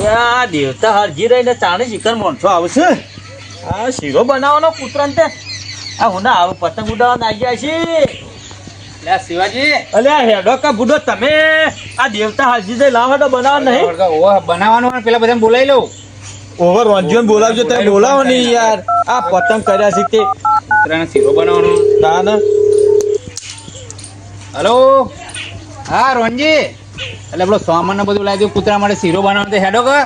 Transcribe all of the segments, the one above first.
આ દેવતા હરજી રહીને ચાણી ચિકન મોણસો આવશે. આ શીરો બનાવવાનો કૂતરાને તે. આ હું ના આવું પતંગ ઉડાવવા નાઈ ગયા છે. લે શિવાજી. અલ્યા હેડો કા બુડો તમે? આ દેવતા હરજી જઈ લાવો તો બનાવવા નહીં. બનાવવાનું પેલા બધા બોલાવી લઉં. ઓવર વાંજ્યો બોલાવજો તમે બોલાવો નહીં યાર. આ પતંગ કર્યા છે તે. કૂતરાનો શીરો બનાવવાનો. ના ના. હલો. હા રોનજી એટલે પેલો સામાન ને બધું લાવી દઉં કૂતરા માટે શીરો બનાવવાનો હેડો કે.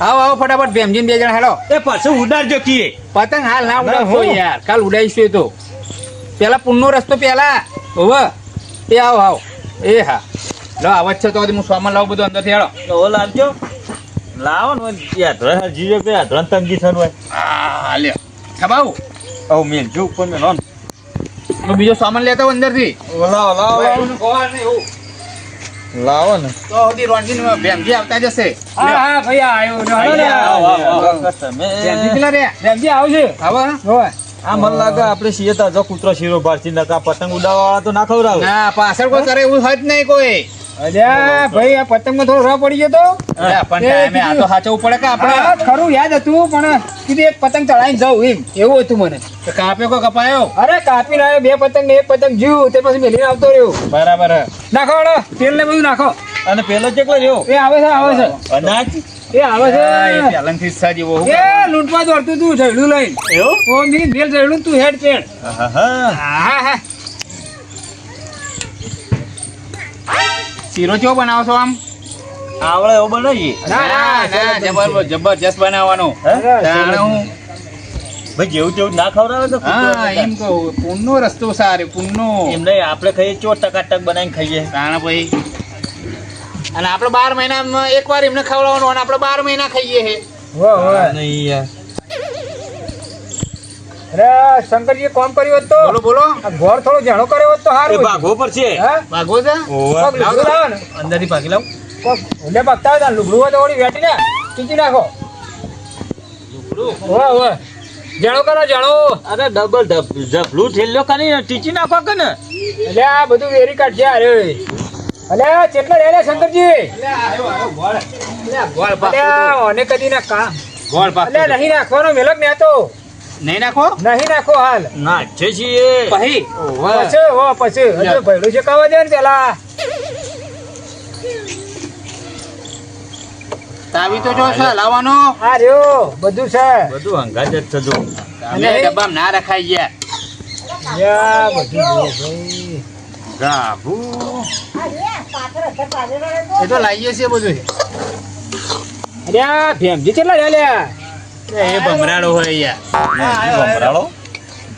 આવો આવો ફટાફટ ભેમજીન બે જણા હેડો. એ પાછું ઉડાડજો કીએ. પતંગ હાલ ના ઉડાવશો યાર. કાલ ઉડાઈશું એ તો. પેલા પુનનો રસ્તો પેલા. હોવ. એ આવો આવો. એ હા. લો આવત છે તો હું સામાન લાવું બધું અંદરથી હેડો. તો લાવજો. લાવો ને યાર હરજી જો કે યાત્રા તંગી થન હોય. હા લે ખબાવું ઓ મેલ જો ઉપર મેલો બીજો સામાન લેતા અંદરથી. લાવો લાવો લાવો. નહીં. લાવો ને. તો સુધી રોનજી ને ભેમજી આવતા જશે. હા હા ભાઈ આવ્યો ને. તમે રેમજી આવશે આવો હોય. આ મને લાગે આપણે છીએ તો જો કૂતરો શીરો ભારતી નકા પતંગ ઉડાવવા તો ના ખવડાવે. ના પાછળ કોઈ કરે એવું હોય જ નહીં કોઈ. અલ્યા ભાઈ આ પતંગમાં થોડો રહ પડી ગયો તો. પણ ટાઈમે આ તો સાચવવું પડે કે આપણે? ખરું યાદ હતું પણ કીધું એક પતંગ ચડાવીને જાઉં એમ એવું હતું મને. કાપ્યો કો કપાયો? અરે કાપી લાવ્યો બે પતંગ ને એક પતંગ જીવ તે પછી મેલીને આવતો રહ્યો. બરાબર નાખો હળો તેલ ને બધું નાખો. અને પેલો ચેકલો રહ્યો એ આવે છે આવે છે. અનાજ? એ આવે છે. એ બહુ એ લૂંટવા દોડતું તું જયડું લઈને. એવું? ઓ મેલ જયડું તું હેડ પેડ. હા હા. શીરો ચો બનાવો છો આમ? આવડે એવો બનાવીએ. ના, ના, જબર જબરજસ્ત. બનાવવાનો. હે? જાણે હું ભાઈ જેવું તેવું ના ખવડાવે તો હા એમ કહું પૂનનો રસ્તો સારો પૂનનો. એમ નહીં આપણે ખાઈએ ચો ટકાટક બનાવીને ખાઈએ. તાણે ભાઈ. અને આપણે બાર મહિનામાં એક વાર એમને ખવડાવવાનું અને આપણે બાર મહિના ખાઈએ છે વાહ વાહ નહીં યાર. અરે શંકરજીએ કોમ કર્યું હોત તો? બોલો બોલો. ઘોર થોડો જાણો કર્યો હતો હારું ભાગો પર છે? ભાગો છે અંદરથી લુગડું લાવો ને. અંદરથી ભાગી લાવ. ઓલે ઊંડે પગતા લુગડું હોય તો વળી વેટી ને ખીચી નાખો ઓવે ઓવે. જાણો કરો જાણો અરે ડબલ ઝપલું ઠેલ્યો કાની ટીચી નાખો કે ને? એટલે આ બધું વેરી કાઢશે અરે અલે કેટલા લે શંકરજી? ગોળ. અલે ઓને કદી ના કામ. ગોળ અલે નહીં નાખવાનો મેલક ને તો. નહીં નાખો? નહીં નાખો હાલ. નાચે છીએ પછી? પછી? ઓ પછી. હજુ ભયડું છે કાવા દે ને પેલા. તાવી તો જો છે લાવવાનો. હા રહ્યો. બધું છે. બધું હંગાત જ થતું. અને ડબ્બા ના રખાઈ ગયા. યા બધું ભાઈ. ગાભુ. એ તો લાવીએ છીએ બધું અરે ભેમજી કેટલા લે લ્યા? એ ભમરાડો હોય યાર. ભમરાળો?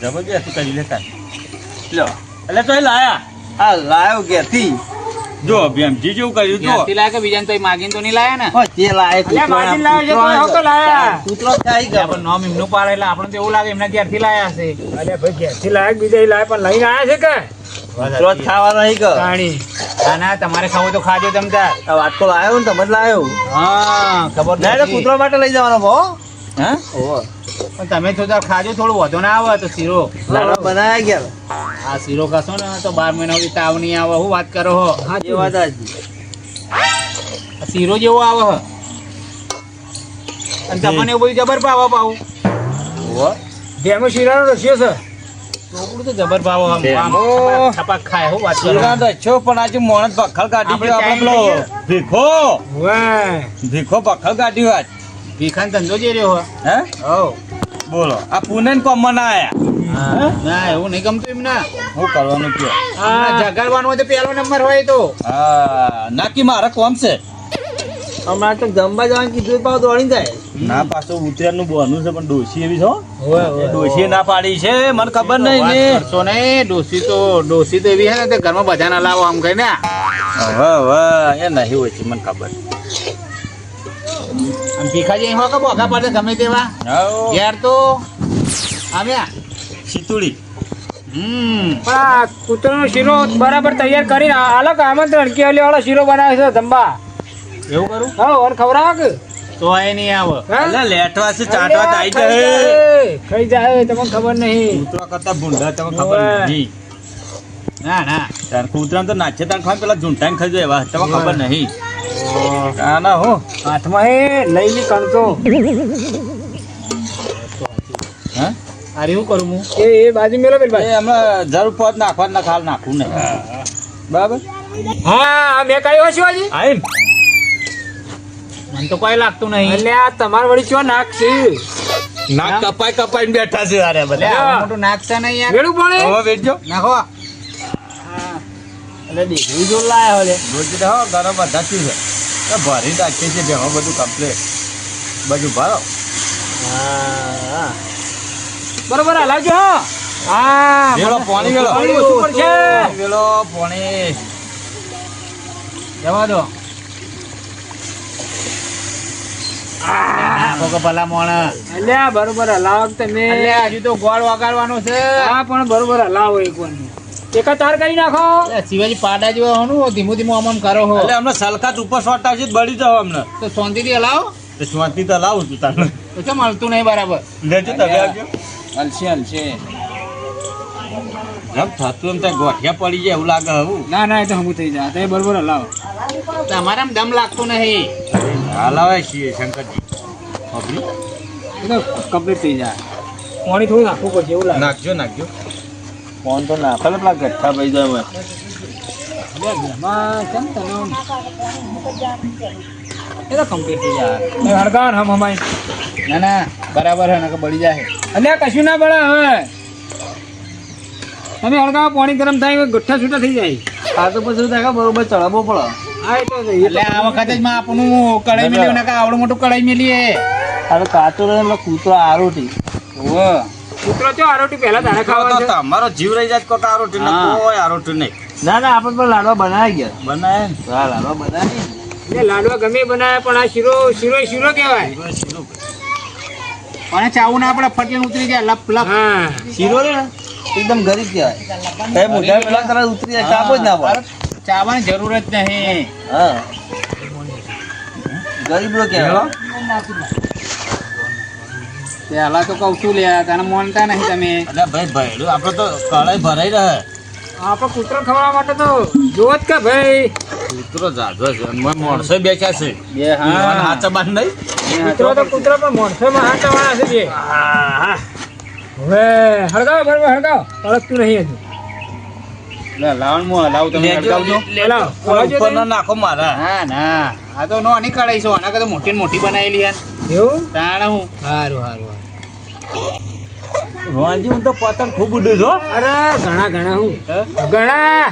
જબરજસ્ત કરી લેતા લ્યો. એટલે તો એ લાયા. હા લાયો ઘેરથી. જો ભેમજી જેવું કર્યું જો. ત્યાંથી લાગે બીજાને તો માગીને તો નહીં લાયા ને? તે છે તો લાયા કૂતરો ખાઈ ગયો. આપણે નામ એમનું પાડે એટલે આપણને તો એવું લાગે એમના ઘેરથી લાયા છે. અરે ભાઈ ઘેરથી લાયક બીજા લાયા લાય પણ લઈને આયા છે કે? કૂતરો ખાવાનો નહીં ગયો. પાણી ના ના તમારે ખાવું તો ખાજો તમતા વાત તો લાયો ને તમે જ લાયો. હા ખબર નહીં કૂતરો માટે લઈ જવાનો ભો. હા? પણ તમે તો ખાજો થોડું વધુ ના આવે તો શીરો. લાડવા બનાયા ગયા? આ શીરો ખાશો ને તો બાર મહિના સુધી તાવ નહીં આવે. હું વાત કરો હો? એ વાત શીરો જેવો આવે હ. અને તમને એવું બધું જબર પાવા પાવું ભેમો શીરાનો રસ્યો છે. ચોકડું તો જબર ભાવ આમ આમ ભેમો. છપાક ખાય હું વાત કરો? તો છો પણ આજે મોણસ ભખલ કાઢી આપણે પેલો ભીખો. ભીખો પખલ કાઢ્યો આજ. ભીખાન ધંધો જે રહ્યો હે? હો બોલો આ પુને કોમન આયા ના એવું નહીં ગમતું એમને. હું કરવાનું કયો? જગાડવાનો તો પહેલો નંબર હોય તો. હા નાકી મારા કોમ છે. હમણાં તો જમવા જવાનું કીધું પાછું દોડી જાય. ના પાછું નું બોનું છે પણ ડોસી એવી છો? ડોસી ના પાડી છે મને ખબર નહીં ને. તો ને ડોસી તો ડોસી તો એવી હે ને ઘરમાં બધા ના લાવો આમ કહીને હવે હવે એ નહીં હોય છે મને ખબર. આમ ભીખાજી અહીં કે બોગા પડે ગમે તેવા? ઘેર તો આવ્યા? સીતુડી હમ. પણ આ કૂતરાનો શીરો બરાબર તૈયાર કરીને અલગ આમંત્રણ કે ઓલી વાળો શીરો બનાવે છે ધંબા. એવું કરું? હા ઓર ખવડાવો કે તો એ નહીં આવે. એટલે લેટવા છે ચાટવા થાય જાય. ખાઈ જાય તમને ખબર નહીં. કૂતરા કરતા ભૂંડા તમને ખબર નહીં. ના ના. તાર કૂતરા તો નાચે તાર ખાય પેલા ઝૂંટાઈને ખાઈ જાય એવા તમને ખબર નહીં. ના ના હું. હાથમાં એ લઈ લી કણતો હા? અરે હું કરું હું? એ એ બાજુ મેલો બેલ ભાઈ હમણાં જરૂર પદ નાખવા ના ખાલ નાખું ને. બરાબર? હા મેં કઈ શિવાજી આઈમ મને તો કોઈ લાગતું નહીં. એટલે આ તમાર વળી ચો નાક છે નાક કપાઈ કપાઈને બેઠા છે અરે બધા. મોટું નાખશે નહીં યાર. વેડું પડે? હવે વેડજો. નાખો. એટલે દીકરી જો લાયા હોય રોજી હો ઘરે બધા છે. તો ભરી રાખીએ છીએ ભેગો બધું કમ્પ્લેટ બધું ભરો. હા બરોબર હલાવજો હો. હા વેલો પાણી વેલો. પાણી વેલો પાણી. જવા દો. ભલા મોણા. અલ્યા બરોબર હલાવ તમે? એટલે હજુ તો ગોળ વગાડવાનો છે. હા પણ બરોબર હલાવો એક વાર. એક તાર કરી નાખો. શિવાજી પાડા જેવા હોનું ધીમો ધીમો આમ આમ કરો હો. એટલે અમને સલખાત ઉપર શોટ આવશે બળી જાવ અમને. તો શાંતિથી હલાવો. તો શાંતિ તો લાવું છું તને તો કેમ મળતું નહીં બરાબર? લેજો તમે આવજો હલશે હલશે. જબ થતું એમ ત્યાં ગોઠિયા પડી જાય એવું લાગે હું ના ના એ તો હમું થઈ જાય. તો બરોબર હલાવો. તમારે આમ દમ લાગતો નહીં. હલાવે છીએ શંકરજી. ખબરી? એ તો કમ્પ્લીટ થઈ જાય. પાણી થોડું નાખવું પડશે એવું લાગે. નાખજો નાખજો. ફોન તો નાખે પેલા ગઠ્ઠા પૈ જાય એ તો કમ્પ્લીટ થઈ જાય એ હમ હમાય. ના ના બરાબર હે નકર બળી જાય અલ્યા કશું ના પડે હવે. તમે હળગાવો પાણી ગરમ થાય ગઠ્ઠા છૂટા થઈ જાય. આ તો પછી થાય બરોબર ચડાવવો પડે. એટલે આ વખતે જ માં આપણું કઢાઈ મેલ્યું નાખે આવડું મોટું કઢાઈ મેલીએ. અરે કાચો કૂતરો આરોટી ઓહો. કૂતરો આરોટી પહેલા તારે ખાવા છે. તમારો જીવ રહી જાય કોઈ આરોટી ના. કોઈ આરોટી નહીં. ના ના આપણે પણ લાડવા બનાવી ગયા. બનાવે હા લાડવા બનાવી. એટલે લાડવા ગમે બનાવે પણ આ શીરો શીરો શીરો. કહેવાય અને ચાવું ના આપણે ફટીને ઉતરી જાય લપ લપ. હા. શીરો રે એકદમ ગરીબ કહેવાય. એ મોઢા પેલા તરત ઉતરી જાય ચાપો જ ના પડે. ચાવાની જરૂર જ નહીં. હા. ગરીબ કેવાય કહેવાય. પેલા તો કઉ છું લે તને મોનતા નહીં તમે. અરે ભાઈ ભાઈ આપડે તો કળાઈ ભરાઈ રહે. આપડે કૂતરો ખવડાવવા માટે તો જોવો જ કે ભાઈ. કૂતરો જાજો છે. અને મોય માણસો બેઠા છે. બે હા. હાચા બાંધ નહીં. કૂતરો તો કૂતરો પણ માણસોમાં હાંચવાના છે જે. હવે હળગાવો બરોબર હળગાવો. અળગતું નહીં હજુ લે લાવણ મો લાવ તમે હળગાવજો. હલાવજો ઉપર ના નાખો મારા. હા ના. આ તો નો નીકળાઈશું આના કરતા મોટી મોટી બનાવેલી યાર એવું? તાણ હું. સારું સારું રોણજી હું તો પતંગ ખૂબ ઉડું છો અરે ઘણા ઘણા હું. ઘણા.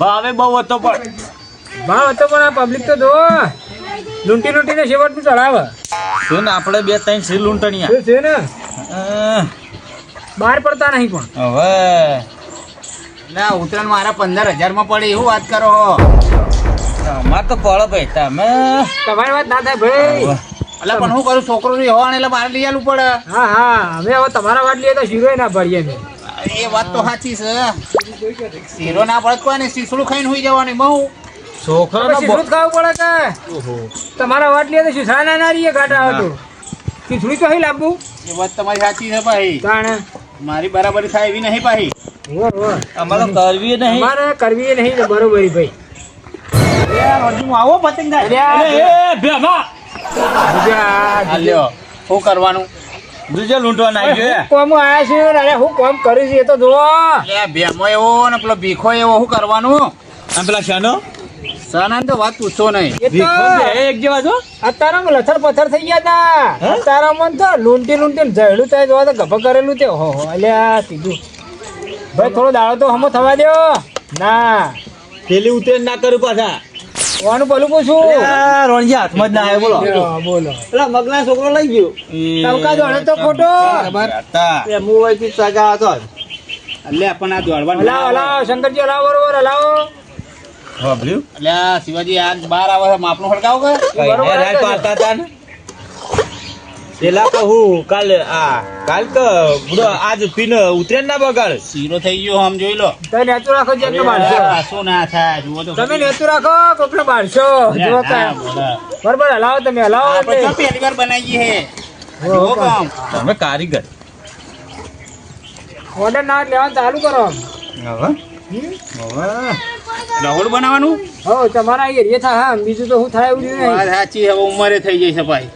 ભાવે બહુ હતો પણ. ભાવ હતો પણ આ પબ્લિક તો જો લૂંટી લૂંટીને છેવટનું ચડાવે. શું ને આપણે બે ત્રણ શ્રી લૂંટણીયા. છે ને? બહાર પડતા નહીં પણ. હવે. ના ઉત્તરાયણ મારા પંદર હજારમાં પડે એવું વાત કરો. હો અમાર તો પડે ભાઈ તમે. તમારી વાત ના થાય ભાઈ. એટલે પણ હું કરું છોકરો ની હોવાને એટલે મારે લઈ આલું પડે. હા હા અમે હવે તમારા વાત લઈએ તો શીરો ના ભરીએ અમે. એ વાત તો સાચી છે. શીરો ના પડે કોઈ ને શીસડું ખાઈને હુઈ જવાની બહુ. છોકરો તો ખાવું પડે કે? તમારા વાત લઈએ તો શીસડા ના ના રહીએ ઘાટા હતું શીસડું તો હઈ લાંબુ. એ વાત તમારી સાચી છે ભાઈ. તાણે? મારી બરાબરી થાય એવી નહીં ભાઈ. અમારે કરવી નહીં. અમારે કરવી એ નહીં બરોબર ભાઈ. આવો પતંગ અલ્યા, એ ભેમા. લ્યો શું કરવાનું? દૂજે લૂંટવા નાખ્યો કોમ આયા છે અરે હું કોમ કરી છે એ તો જુઓ. એટલે ભેમો એવો ને પેલો ભીખો એવો શું કરવાનું? આ પેલા શાનો? સનાન તો વાત પૂછો નહીં. એક જેવા છો? અત્યારમાં લથર પથર થઈ ગયા હતા તારા મન તો લૂંટી લૂંટી જહેલું થાય જોવા તો ગભ કરેલું તે. હો હો અલ્યા સીધું. ભાઈ થોડો દાડો તો હમો થવા દો ના. પેલી ઉતેર ના કરું પાછા. કોનું પેલું પૂછું. રોણજી હાથમાં જ ના આવે બોલો. બોલો પેલા મગના છોકરો લઈ ગયો. તવકા દોડે તો ખોટો. એ હોયથી સગા હતો. એટલે પણ આ દોડવાનું હલાવો હલાવો શંકરજી હલાવો બરોબર હલાવો. એટલે આ શિવાજી આજ બાર આવે છે માપનું ખડકાવ કે બરોબર કઈ હાલે છે. પાડતા હતા ને પેલા કહું કાલ આ કાલ તો બુડો આજ પીને ઉતરે ના બગાડ. શીરો થઈ ગયો આમ જોઈ લો. તમે નેતું રાખો જે એટલું શું ના થાય જુઓ તો. તમે નેતું રાખો કોકલો બાળશો. જુઓ ના, કાંઈ. હલાવો તમે હલાવો આપણે પહેલી વાર બનાવીએ હે. જુઓ કામ. તમે કારીગર. ઓર્ડર ના લેવાનું ચાલુ કરો હવે? હવે? રહોડ બનાવવાનું? હો તમારા એરિયા થાય હા. બીજું તો હું થાય એવું નહીં. સાચી હવે ઉંમરે થઈ જાય છે ભાઈ.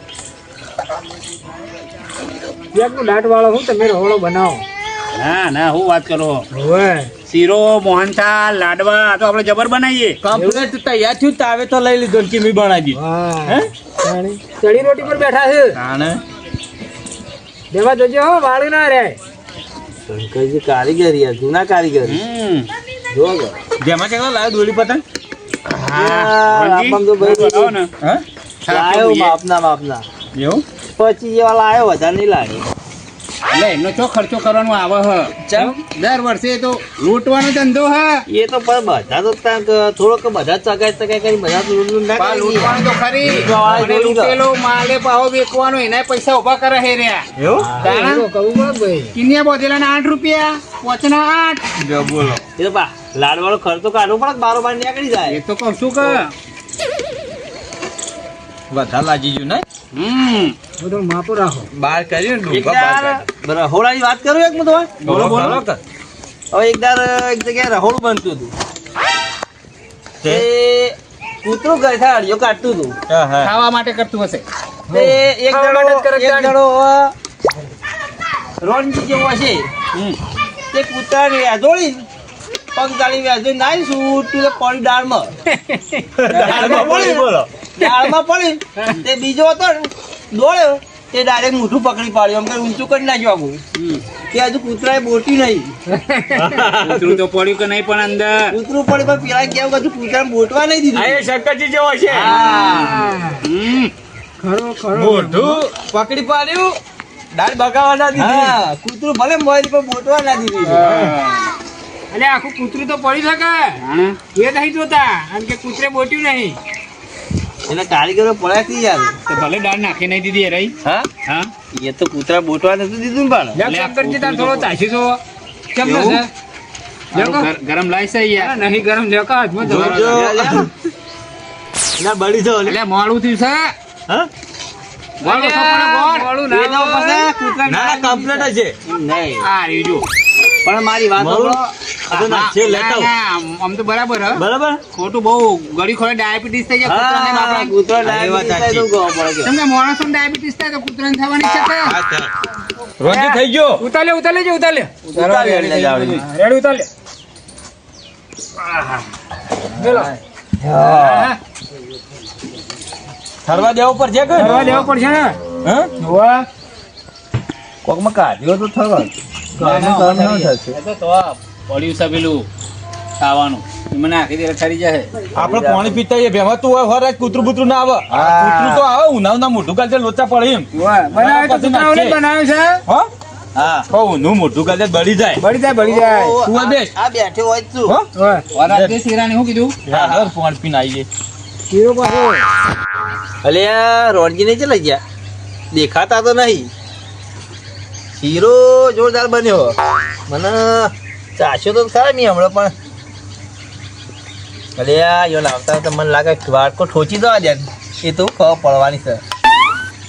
એકનું દાંત વાળો હું તમે રહોડો બનાવો. ના ના હું વાત કરો. હવે. શીરો મોહનથાળ લાડવા આ તો આપણે જબર બનાવીએ. કમ્પ્લેટ તૈયાર થયું તાવે તો લઈ લીધો ને કિમી બનાવી હે. ચડી રોટી પર બેઠા છે. તાણે. દેવા જજો હો વાળી ના રે શંકરજી કારીગર જૂના કારીગર. હમ. જો. જેમાં કેટલો લાવ્યો દોડી પતંગ. યાર, વનજી, તો ભાઈ બનાવો ને. હા? લાયો માપના માપના. એવું? પચીસ જેવા લાવ્યો વધારે નહીં લાગે એટલે એમનો ચો ખર્ચો કરવાનો આવે હ? ચમ? દર વર્ષે તો લૂંટવાનો ધંધો હ? એ તો પણ બધા તો થોડોક બધા ચગાઈ ચગાઈ કરી બધા તો લૂંટ લૂંટ ના લૂંટવાનું તો ખરી. લૂંટેલો માલે પાહો વેચવાનો એના પૈસા ઊભા કરે હે રહ્યા. એવું? કરવું ભાઈ. કિનિયા બોધેલા ના આઠ રૂપિયા પોચના આઠ. જો બોલો. એ તો બા લાડવાળો ખર્ચો કાઢવો પડે બારો બાર નીકળી જાય? એ તો કહું શું કે વધારે લાગી ગયું ને? હમ. બધું માપો રાખો. બહાર કર્યું ને એક ડૂંગા બહાર દાર રહોડાની વાત કરું એક હું તમારે? બોલો બોલો હવે એક એક જગ્યાએ રહોડું બનતું હતું. તે? કૂતરું ઘરે અડિયો કાઢતું હતું. હા હા. ખાવા માટે કરતું હશે. તે એક જણો માટે જ કરે એક જણો રોનજી જેવો હશે હમ. તે કૂતરાને વ્યાજોળી પગ ગાળી વ્યાજોળી નાઈ છૂટું તું પડી દાળમાં. દાળમાં બોલો. દાળમાં પડી તે બીજો હતો ને, દોડ્યો. તે ડાયરેક્ટ મોઢું પકડી પાડ્યું. એમ કે ઊંચું કરી નાખ્યું આખું. તે હજુ કૂતરાએ બોટી નહીં. કૂતરું તો પડ્યું કે નહીં પણ અંદર? કૂતરું પડ્યું પણ પેલા કેવું કે કૂતરાને બોટવા નહીં દીધું. એ શંકરજી જેવો છે. ખરો ખરો. મોઢું. પકડી પાડ્યું. દાળ બગાવવા ના દીધી. હા કૂતરું ભલે મોબાઈલ પર બોટવા ના દીધી. અલે આખું કૂતરું તો પડી શકે. એ નહીં જોતા કારણ કે કૂતરે બોટ્યું નહીં. એટલે કારીગરો પડ્યા થી યાર. તો ભલે દાળ નાખી નહીં દીધી રહી. હા? હા? એ તો કૂતરા બોટવા નથી દીધું ને પણ. શંકરજી તાર થોડો તાશી છો કેમ? છે? ગરમ લાય લાવશે યાર નહીં ગરમ લેકા હાથમાં જો, જો. ના બળી જો એટલે મોડું થયું છે. હા? ગોળ. મોડું ના ના કમ્પ્લેટ જ છે. નહીં આ રહ્યું જો. પણ મારી વાત આમ- તો બરાબર હ. બરાબર? ખોટું બહુ ગળી ખોળે ડાયાબિટીસ થઈ જાય કૂતરો વાત ડાયાબિટીસ થાય તો છે. કૂતરાને થવાની છે કે? રોજી થઈ ગયો. ઉતાલે ઉતાલે જે ઉતાલે. ઉતાલે. રેડી ઉતાર લે ચલો. હા. દેવો પર છે કે? થરવા દેવો પડશે ને? હે? કોકમાં કાઢ્યો તો થરો તો તો આ પડ્યું પેલું ખાવાનું. એ મને આખી દેર ઠરી જાય. આપણે પાણી પીતા એ ભેમાં તું હોય હરાજ કૂતરું બૂતરું ના આવે. કૂતરું તો આવે ઉના ઉના મોઢું ગાલ લોચા પડે એમ. બનાવે તો પછી કૂતરાઓને જ નાખીએ. બનાવ્યું છે? હો? હા. હો મોઢું ગાલ બળી જાય. બળી જાય બળી જાય. તું આ બેસ. આ બેઠો હોય જ હો? હોવા વરાત શીરાને શું કીધું? હા પાણી પીને આવી જાય કીરો પાછો અલે આ રોણજી ને ચલાઈ ગયા? દેખાતા તો નહીં. શીરો જોરદાર બન્યો. મને ચાસ્યો તો ખરા મેં હમણાં પણ. અરે યો લાવતા તો મને લાગે વાટકો ઠોચી દો દે. એ તો ખબર પડવાની છે.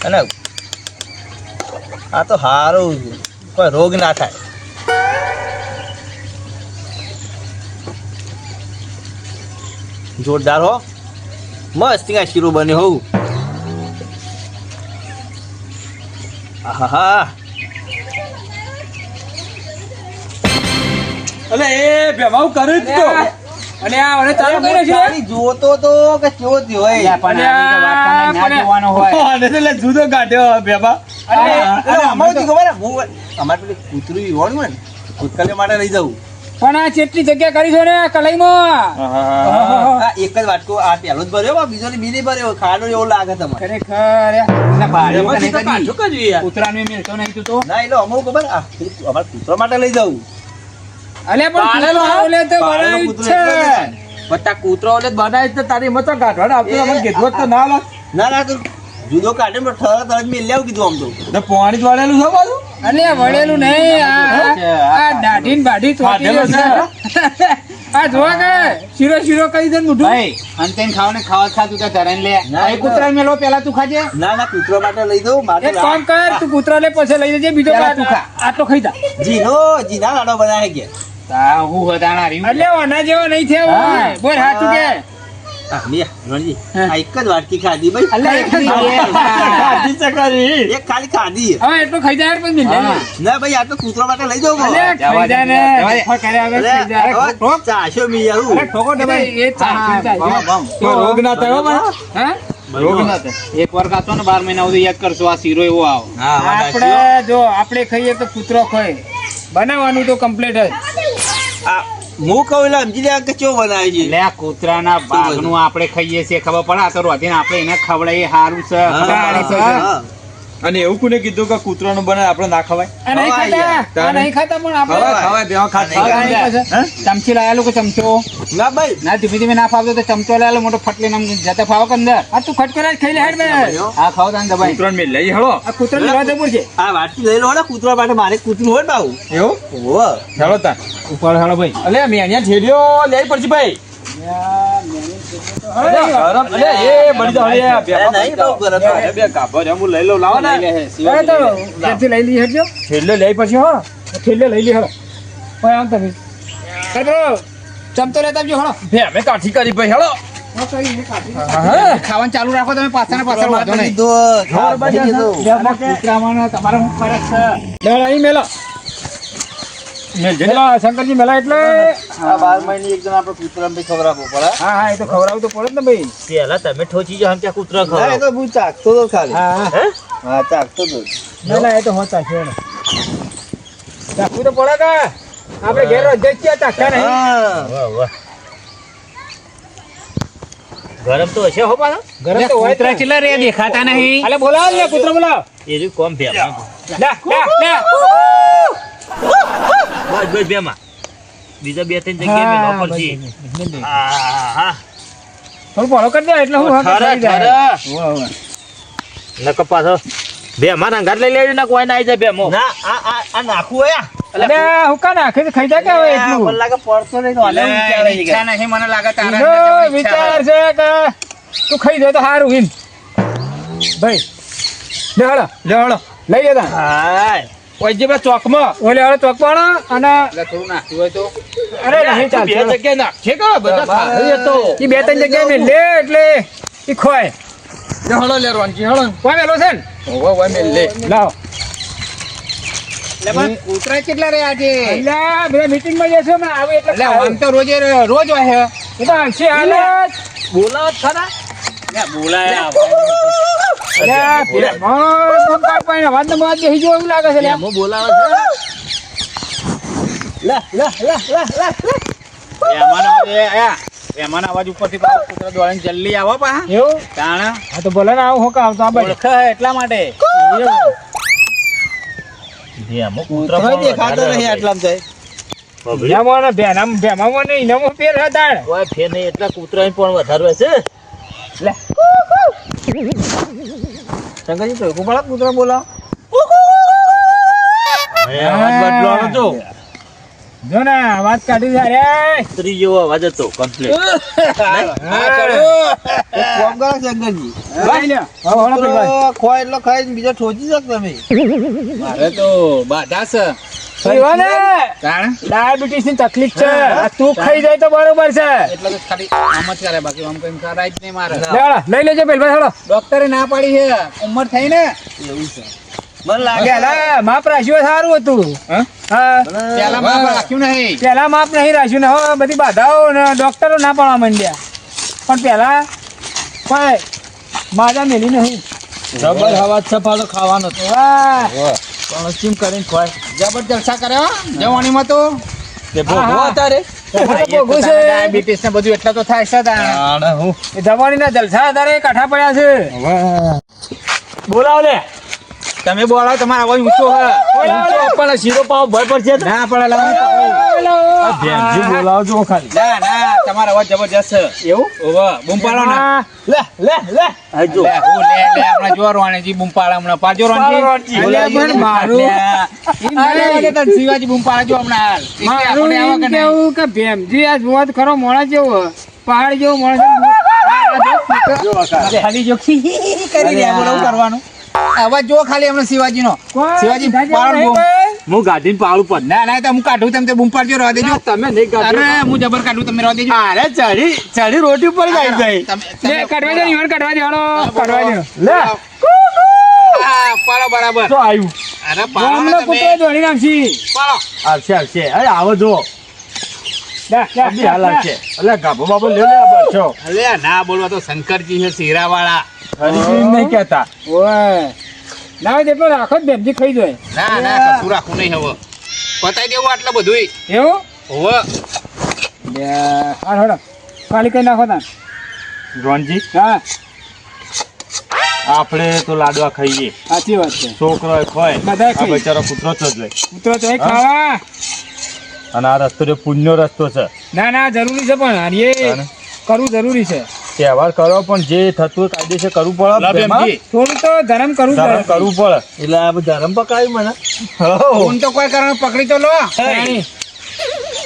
અને આ તો સારું કોઈ રોગ ના થાય. જોરદાર હો. મસ્ત ત્યાં શીરો બન્યો હોઉં. આહાહા. અલે એ ભેમાવું કર્યું જ તો અને આ હવે ચાલુ કર્યો છે? જોતો તો કે કેવો થયો હોય. લ્યા, પણ આ બીજા ના જોવાનો હોય. અને તો જુદો કાઢ્યો ભેમા. અને અમારું તો ખબર અમારે પેલી કૂતરું ઈવોનું હોય ને, કૂતકલે માટે લઈ જવું પણ આ ચેટલી જગ્યા કરી છે ને કલાઈમાં. આ એક જ વાટકો આ પહેલો જ ભર્યો બા, બીજો ને બી ભર્યો. ખાડો એવો લાગે તમારે. ખરેખર એટલે કે એમાંથી નહીં તો તું તો ના એટલે અમુક ખબર અમારે કૂતરો માટે લઈ જવું અલે પણ કૂતરો હા? તો પાડેલો બનાવ્યું જ કૂતરો એટલે જ છે બટા કૂતરો એટલે બનાવી તો તારી મતો કાઢવાને આવતો અમને કીધું તો ના લાગ. ના ના તો જુદો કાઢે ને તો તરત તરત મેં કીધું આમ તો. ને પાણી જ વાળેલું છે બાજુ અલે વળેલું નહીં આ આ દાઢી બાઢી છે. આ જોવા કે શીરો શીરો કરી દે મુઢું. ભાઈ અંતેન ખાવાને ખાવા ખાતું ત્યાં ધરાઈને લે. ના, આ કૂતરાને મેલો પેલા તું ખાજે. ના ના કૂતરો માટે લઈ દઉં મારે એક કામ કર તું કૂતરા લે પછી લઈ જજે બીજો તું ખા. આટલો ખાઈ જા. જીનો જીના લાડો બનાવે કે. તા હું હતાણા રહ્યું? એટલે ઓના જેવો નહીં થયો બોલ સાચું કે? આ, મિયા, રણજી, આ એક જ વાટકી ખાધી ભાઈ. એક. એક ખાલી ખાધી. હવે એટલું ખાઈ જાય ના ભાઈ આ તો કૂતરા માટે લઈ જવા રોગ ના થયો રોગ ના થયો. એક વાર ખાતો ને બાર મહિના સુધી યાદ કરશો આ શીરો એવો આવો. હા, આપણે જો આપણે ખાઈએ તો કૂતરો ખાય. બનાવવાનું તો કમ્પ્લીટ જ. હું કહું એટલે સમજી લે કે ચો બનાવે છે? આ કૂતરાના ભાગનું આપણે ખાઈએ છીએ ખબર પડે? આ તો રોધીને આપણે એને ખવડાવીએ સારું છે. અને એવું કોને કીધું કે કૂતરાનું બને આપડે ના ખવાય? આ નહીં ખાતા પણ આપણે ખવાય ખવાય. ચમચી લાયેલું કે ચમચો? ના ભાઈ. ના ધીમે ધીમે ના ફાવતો તો ચમચો લાયેલો મોટો ફટલી નામ જતા ફાવો કે અંદર? આ તું ખટખટાટ ખાઈ લે હેડ આ ખાવ તાન દબાઈ. કૂતરાને મેલ લઈ હળો. આ કૂતરો લેવા જબર છે. આ વાટકી લઈ લો ને કૂતરો માટે મારે કૂતરું હોય બાઉ. એવું? ઓ હેળો તા ઉપર હાલો ભાઈ. અલે મે અહીંયા ઠેલ્યો લઈ પડશે ભાઈ. અલે, ગરમ, અલે, એ બળી જાઓ, અલે, બે એ નહીં. બહુ ગરમ બે, થાય. બે કાપો છે, હું લઈ લઉં લાવો તો ત્યાંથી લઈ લઈએ હેડજો ઠેલ્યો લેવી પડશે હો થેલે લઈ લે હળો ઓય આમ તમે કદરો ચમચો લેતા આવજો હળો અમે કાઠી કરી ભાઈ હેળો હા ખાવાનું ચાલુ રાખો તમે પાછા ને પાછળ વાંધો નહીં તમારે ફરક છે મેલો. શંકરજી મેલા એટલે આ બાર મહિને એક જણ આપણે કૂતરાને બી ખવડાવવું પડે. હા હા એ તો ખવડાવવું તો પડે જ ને ભાઈ. પેલા તમે ઠોચી જાઓ ત્યાં કૂતરા ના, એ તો હું ચાખતો તો ખાલી. હા હા. ચાખતો તો. મેલા એ તો હોતા છે ચાખવું તો પડે કે? આપણે ઘેર રોજ જ ચાખતા નહીં. વાહ વાહ. ગરમ તો હશે હો પાછો? ગરમ તો હોય કૂતરા ને. રે દેખાતા નહીં. અલે બોલાવો ને કૂતરો બોલાવો. એ રહ્યું કોમ ભે લે લે લે. બસ બસ બે માં બીજા બે ત્રણ જગ્યાએ હા, બસ, બસ, બસ. હા હા. થોડું ફોલો કરી દે એટલે હું હા. વાહ, વાહ. નકર પાછો બે માં અંગાત લઈ લેજો ને કોઈ ના આવી જાય બે મો. ના આ આ હોય આ? અલે હું કા નાખે? તો ખાઈ જાય કે હવે આ મને એટલું લાગે પડતો નહીં તો ઈચ્છા નહીં મને લાગે તારા વિચાર છે કે તું ખાઈ દે તો સારું હિન ભાઈ લે હળો લે હળો. લઈ જતા હાય. ઓય જે પેલા ચોકમાં. ઓલે અને થોડું નાખ્યું હોય તો. અરે નહીં ચાલ બે જગ્યાએ નાખશે કે બધા તો એ બે ત્રણ જગ્યાએ લે એટલે એ ખોય. લે હળો લે રોનજી હળો. કોઈ મેલો છે ને? ઓવા ઓવા મેલ લે. લાવો. એટલે પણ કૂતરા કેટલા રે આજે એટલે બધા મીટિંગમાં જશો ને આવે એટલે એટલે આમ તો રોજે રોજ હોય એ તો આવશે હાલ. જ. બોલાવ ખરા બોલાયા જલ્દી આવો પા એવું તાણ હા તો ભલે આવું હોકા આવતો. એટલા માટે દેખાતો નહીં આટલામાં તો. ભેમામાં ભેમામાં ને ઈનામાં ફેર છે તાણ. ઓય ફે નહીં એટલા કૂતરા પણ વધારે છે. શંકરજી તો ઉપર કૂતરા હવે અવાજ બદલવાનો તો. જો ને અવાજ કાઢી છે અરે સ્ત્રી જેવો અવાજ હતો કમ્પ્લીટ કામ કરો શંકરજી. ખોય એટલો ને બીજો ઠોચી શકો તમે. મારે તો બાધા છે. શિવા ડાયાબિટીસની તકલીફ છે. આ તું ખાઈ જાય તો બરોબર છે. એટલે તો ખાલી આમ જ કરે બાકી આમ કઈ કરાય જ નહીં મારે. લઈ લેજો પેલા હળો ડોક્ટરે ના પાડી છે. ઉંમર થઈ ને? એવું છે. મને લાગે. પેલા માપ રાખ્યું સારું હતું. પેલા માપ રાખ્યું નહીં. પેલા માપ નહીં રાખ્યું ને હવે બધી બાધાઓ ને ડોક્ટરો ના પાડવા માંડ્યા. પણ પેલા કોઈ માજા મેલી નહીં. ડબલ અવાજ છે પાછો ખાવાનો પણ ચીમ કરીને ખવાય. જબર જલસા કરે હો જવાનીમાં તો. તે. ભોગવો છે. ડાયાબિટીસ ને બધું એટલા તો થાય છે જવાની હું. જલસા અત્યારે કાઠા પડ્યા છે. બોલાવ લે. તમે બોલાવો તમારા અવાજ ઊંચો હોય. પણ શીરો પાવ ભય પડશે. ને. ના પડે લાવો બોલાવજો ખાલી. ના ના તમારો અવાજ જબરજસ્ત છે. એવું? ઓવા બૂમ પાડો ના લે લે લે. આ લે હું લે લે હમણાં જો રોણેજી બૂમ પાડે હમણાં. પાડજો રોણજી રોણજી. પણ મારું ઈ ના લાગે શિવાજી બૂમ પાડજો હમણાં. હાલ. મારું એમ કેવું કે ભેમજી આ જોવા ખરો મોણા જેવો પહાડ જેવો મોણસ ખાલી જો. કરી કરવાનું. અવાજ જો ખાલી હમણાં શિવાજી નો શિવાજી પાડો હું ગાડીને પાળું પદ ના ના તો હું કાઢું તમે બૂમ પાડજો રવા દેજો. તમે નહીં કાઢો. અરે હું જબર કાઢું તમે રવા દેજો. અરે ચડી ચડી રોટી ઉપર ગાઈ જાય તમે- લે, કાઢવા દે ઈવન કાઢવા દે હાલો કાઢવા દે. લે હા, પાડો બરાબર. તો આવ્યું અરે પાડો ને તમે. કૂતરો દોડી નાખશી. પાડો. આવશે આવશે. અરે આવો જો. ના બોલવા તો શંકરજી છે શીરા વાળા નહીં કહેતા. ઓય. ના તેટલો રાખો જ બેબજી ખાઈ જાય. ના ના કશું રાખવું નહીં હવે. પતાઈ દેવું આટલું બધું એવું? હવે. બે હાલ હળો ખાલી કઈ નાખો તાન રોનજી હા. આપણે તો લાડવા ખાઈએ. સાચી વાત છે. છોકરો ખોય બધા આ. બચારો કૂતરો જ લે કૂતરો તો ખાવા. અને આ રસ્તો જે પુણ્યનો રસ્તો છે. ના ના જરૂરી છે પણ એ કરવું જરૂરી છે. તહેવાર કરો પણ જે થતું હોય કાયદેસર કરવું પડે. થોડું તો ધર્મ કરવું ધર્મ પડે કરવું પડે. એટલે આ ધરમ પકાવ્યું મને. હો. ફોન તો કોઈ કારણ પકડી તો લો. રાણી.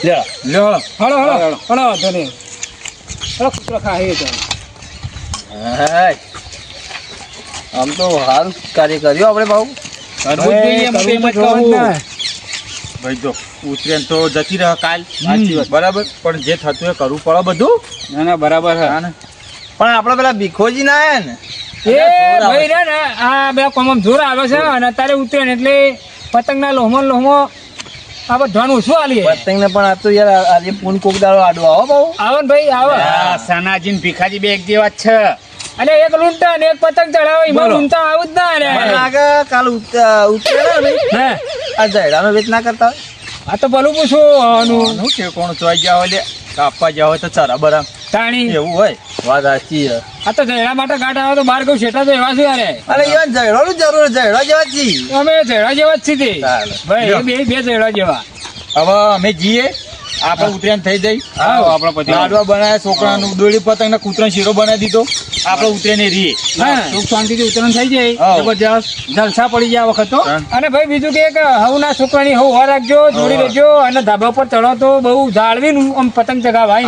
હળો. હળો. હળો હળો. હળો કૂતરો ખાય તો આમ તો સારું કાર્ય કર્યું આપણે ભાવ કરવું જોઈએ એમ કહું. ભાઈ જો ઉતરેન તો જતી રહે કાલ. બરાબર? પણ જે થતું હોય કરવું પડે બધું. ના ના બરાબર હા. ને? પણ આપણે પેલા ભીખોજી ના આયા ને? એ ભાઈ રે ને આ બે કોમમ જોર આવે છે અને અત્યારે ઉતરે ને એટલે પતંગના લોહમો લોહમો આ બધાનું ઓછું આલી પતંગ ને પણ આ તો યાર આ- આજે પૂન કોક દાડો આડો આવો બહુ. આવે ને ભાઈ આવે. આ સનાજી ને ભીખાજી બે એક જેવા છે. અને એક લૂંટા ને એક પતંગ ચડાવે એમાં. લૂંટા આવું જ ના રે આગળ કાલ ઉતરે ને હે? આ જયડાનો વેચ ના કરતા આ તો ભલું પૂછું આવવાનું શું છે કોણ ચોઈ જાવ હોય લે કાપવા જાવ હોય તો ચારા બરામ તાણી. એવું હોય. વાત સાચી છે. આ તો જયડા માટે ગાંઠ આવે તો બાર કહું શેઠા તો એવા શું યાર અરે યાર જયડાનું જરૂર જયડા જેવા જ અમે જયડા જેવા જ છીએ ભાઈ બે બે જયડા જેવા. હવે અમે જઈએ આપણે ઉતરેન થઈ જઈ આવો આપણો લાડવા બનાવ્યા છોકરાનું દોડી પતંગ ને કૂતરાનો શીરો બનાવી દીધો. આપણે ઉતરે રીએ. હા. સુખ શાંતિથી ઉતરણ થઈ જાય. હાવ. જબરજસ્ત જલસા પડી જાય આ વખત તો. અને ભાઈ બીજું કે હવ ના છોકરાની હવ વાર રાખજો જોડી. લેજો અને ધાબા પર ચડો તો બહુ જાળવીને આમ પતંગ ચગાવાય.